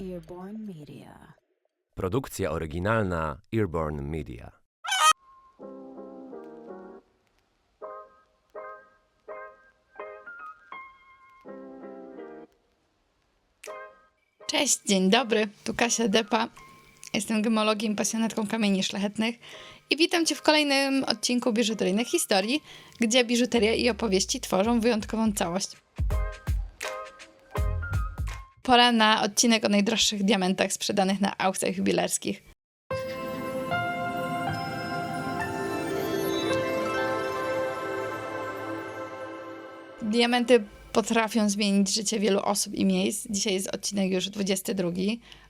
Earborn Media. Produkcja oryginalna Earborn Media. Cześć, dzień dobry, tu Kasia Depa. Jestem gemologiem, pasjonatką kamieni szlachetnych i witam Cię w kolejnym odcinku Biżuteryjnych Historii, gdzie biżuteria i opowieści tworzą wyjątkową całość. Pora na odcinek o najdroższych diamentach sprzedanych na aukcjach jubilerskich. Diamenty potrafią zmienić życie wielu osób i miejsc. Dzisiaj jest odcinek już 22.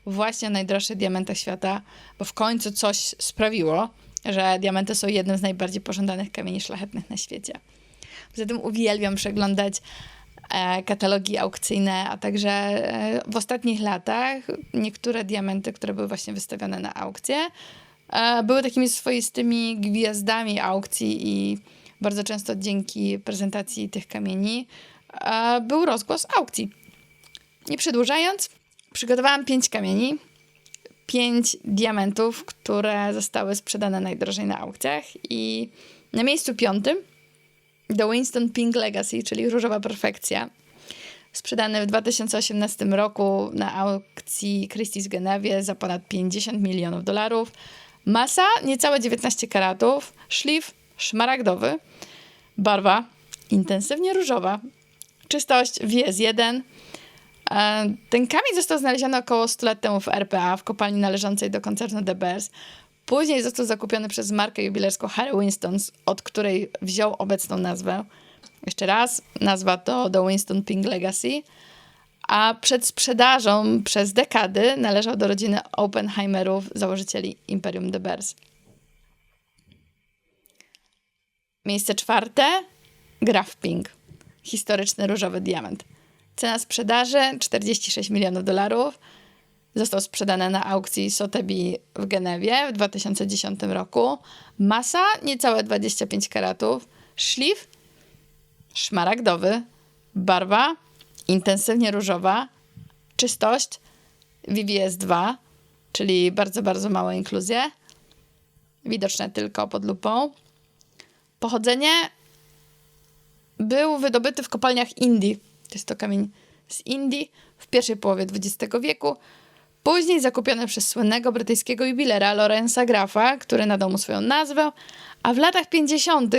Właśnie o najdroższych diamentach świata, bo w końcu coś sprawiło, że diamenty są jednym z najbardziej pożądanych kamieni szlachetnych na świecie. Poza tym uwielbiam przeglądać katalogi aukcyjne, a także e, w ostatnich latach niektóre diamenty, które były właśnie wystawione na aukcje, e, były takimi swoistymi gwiazdami aukcji i bardzo często dzięki prezentacji tych kamieni e, był rozgłos aukcji. Nie przedłużając, przygotowałam pięć kamieni, pięć diamentów, które zostały sprzedane najdrożej na aukcjach i na miejscu piątym The Winston Pink Legacy, czyli różowa perfekcja, sprzedany w 2018 roku na aukcji Christie's Genewie za ponad 50 milionów dolarów. Masa niecałe 19 karatów, szlif szmaragdowy, barwa intensywnie różowa, czystość WS1. E, Ten kamień został znaleziony około 100 lat temu w RPA, w kopalni należącej do koncernu The Bears. Później został zakupiony przez markę jubilerską Harry Winstons, od której wziął obecną nazwę. Jeszcze raz, nazwa to The Winston Pink Legacy. A przed sprzedażą przez dekady należał do rodziny Oppenheimerów, założycieli Imperium The Bears. Miejsce czwarte. Graf Pink. Historyczny różowy diament. Cena sprzedaży 46 milionów dolarów. Został sprzedany na aukcji Sotheby w Genewie w 2010 roku. Masa niecałe 25 karatów. Szlif szmaragdowy. Barwa intensywnie różowa. Czystość VVS 2, czyli bardzo, bardzo małe inkluzje. Widoczne tylko pod lupą. Pochodzenie był wydobyty w kopalniach Indii. To jest to kamień z Indii w pierwszej połowie XX wieku. Później zakupiony przez słynnego brytyjskiego jubilera Lorenza Graffa, który nadał mu swoją nazwę, a w latach 50.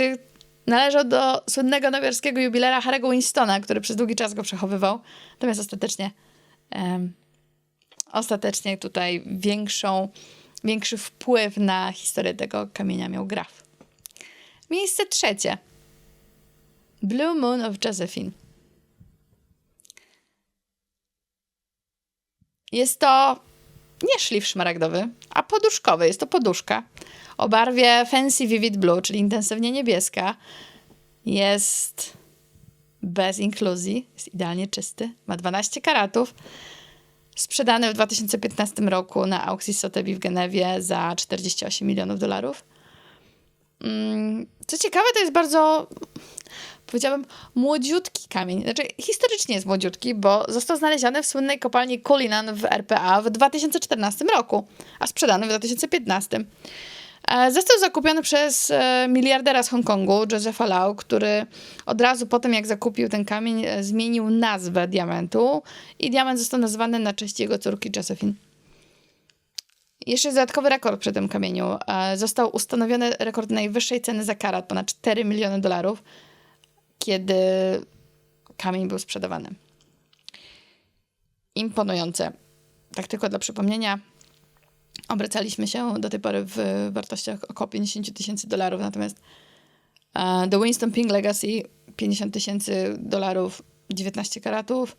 należał do słynnego nowojorskiego jubilera Harry'ego Winstona, który przez długi czas go przechowywał. Natomiast ostatecznie, em, ostatecznie tutaj większą, większy wpływ na historię tego kamienia miał Graf. Miejsce trzecie. Blue Moon of Josephine. Jest to nie szlif szmaragdowy, a poduszkowy. Jest to poduszka o barwie Fancy Vivid Blue, czyli intensywnie niebieska. Jest bez inkluzji, jest idealnie czysty, ma 12 karatów. Sprzedany w 2015 roku na aukcji Sotheby w Genewie za 48 milionów dolarów. Mm, Co ciekawe, to jest bardzo, powiedziałabym, młodziutki kamień. Znaczy, historycznie jest młodziutki, bo został znaleziony w słynnej kopalni Cullinan w RPA w 2014 roku, a sprzedany w 2015. E, Został zakupiony przez e, miliardera z Hongkongu, Josepha Lau, który od razu po tym, jak zakupił ten kamień, e, zmienił nazwę diamentu i diament został nazwany na cześć jego córki Josephine. Jeszcze jest dodatkowy rekord przy tym kamieniu. Został ustanowiony rekord najwyższej ceny za karat, ponad 4 miliony dolarów, kiedy kamień był sprzedawany. Imponujące. Tak tylko dla przypomnienia, obracaliśmy się do tej pory w wartościach około 50 tysięcy dolarów, natomiast The Winston Pink Legacy 50 tysięcy dolarów, 19 karatów,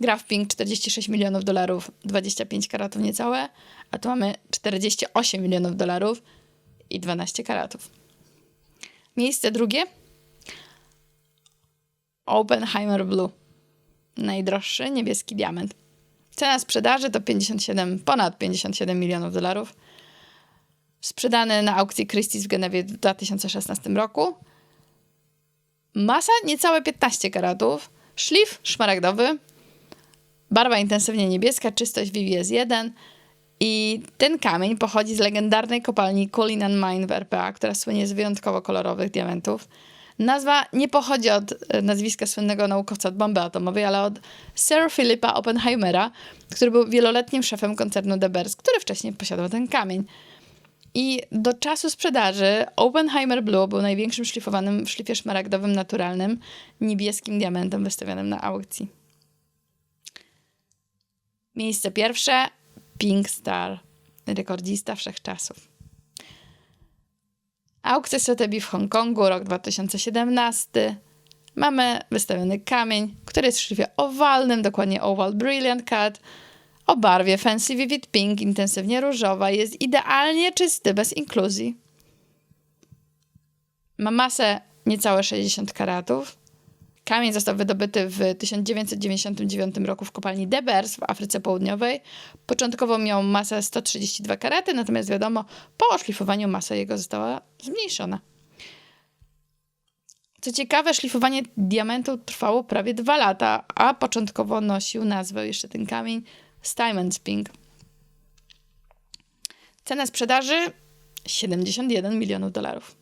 Graf Pink 46 milionów dolarów, 25 karatów niecałe, a tu mamy 48 milionów dolarów i 12 karatów. Miejsce drugie. Oppenheimer Blue. Najdroższy niebieski diament. Cena sprzedaży to 57, ponad 57 milionów dolarów. Sprzedany na aukcji Christie's w Genewie w 2016 roku. Masa niecałe 15 karatów. Szlif szmaragdowy. Barwa intensywnie niebieska, czystość VVS 1 i ten kamień pochodzi z legendarnej kopalni Cullinan Mine w RPA, która słynie z wyjątkowo kolorowych diamentów. Nazwa nie pochodzi od e, nazwiska słynnego naukowca od bomby atomowej, ale od Sir Philipa Oppenheimera, który był wieloletnim szefem koncernu De Beers, który wcześniej posiadał ten kamień. I do czasu sprzedaży Oppenheimer Blue był największym szlifowanym w szlifie szmaragdowym naturalnym niebieskim diamentem wystawionym na aukcji. Miejsce pierwsze Pink Star, rekordzista wszechczasów. Aukcja Sotheby w Hongkongu, rok 2017. Mamy wystawiony kamień, który jest w szlifie owalnym, dokładnie Oval Brilliant Cut, o barwie Fancy Vivid Pink, intensywnie różowa, jest idealnie czysty, bez inkluzji. Ma masę niecałe 60 karatów. Kamień został wydobyty w 1999 roku w kopalni De Beers w Afryce Południowej. Początkowo miał masę 132 karaty, natomiast wiadomo, po oszlifowaniu masa jego została zmniejszona. Co ciekawe, szlifowanie diamentu trwało prawie dwa lata, a początkowo nosił nazwę jeszcze ten kamień Stymens Pink. Cena sprzedaży 71 milionów dolarów.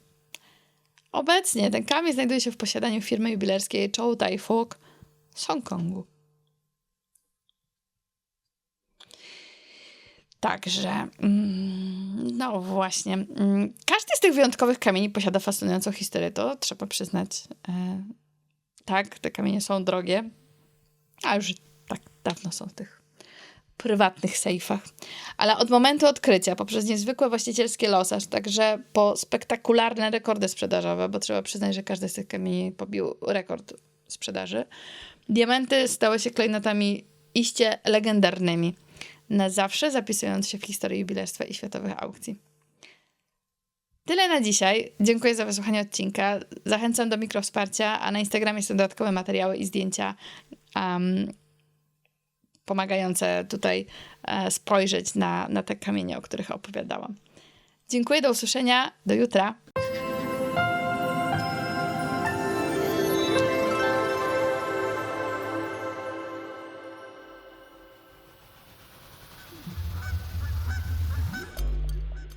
Obecnie ten kamień znajduje się w posiadaniu firmy jubilerskiej Chow Tai Fook z Hongkongu. Także, mm, no właśnie. mm, Każdy z tych wyjątkowych kamieni posiada fascynującą historię, to trzeba przyznać. E, Tak, te kamienie są drogie, a już tak dawno są tych prywatnych sejfach. Ale od momentu odkrycia, poprzez niezwykłe właścicielskie losy, aż także po spektakularne rekordy sprzedażowe, bo trzeba przyznać, że każdy z tych kamieni pobił rekord sprzedaży, diamenty stały się klejnotami iście legendarnymi, na zawsze zapisując się w historii jubilerstwa i światowych aukcji. Tyle na dzisiaj. Dziękuję za wysłuchanie odcinka. Zachęcam do mikrowsparcia, a na Instagramie są dodatkowe materiały i zdjęcia um, pomagające tutaj e, spojrzeć na, na te kamienie, o których opowiadałam. Dziękuję, do usłyszenia, do jutra.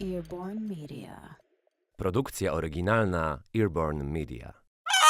Earborn Media. Produkcja oryginalna Earborn Media.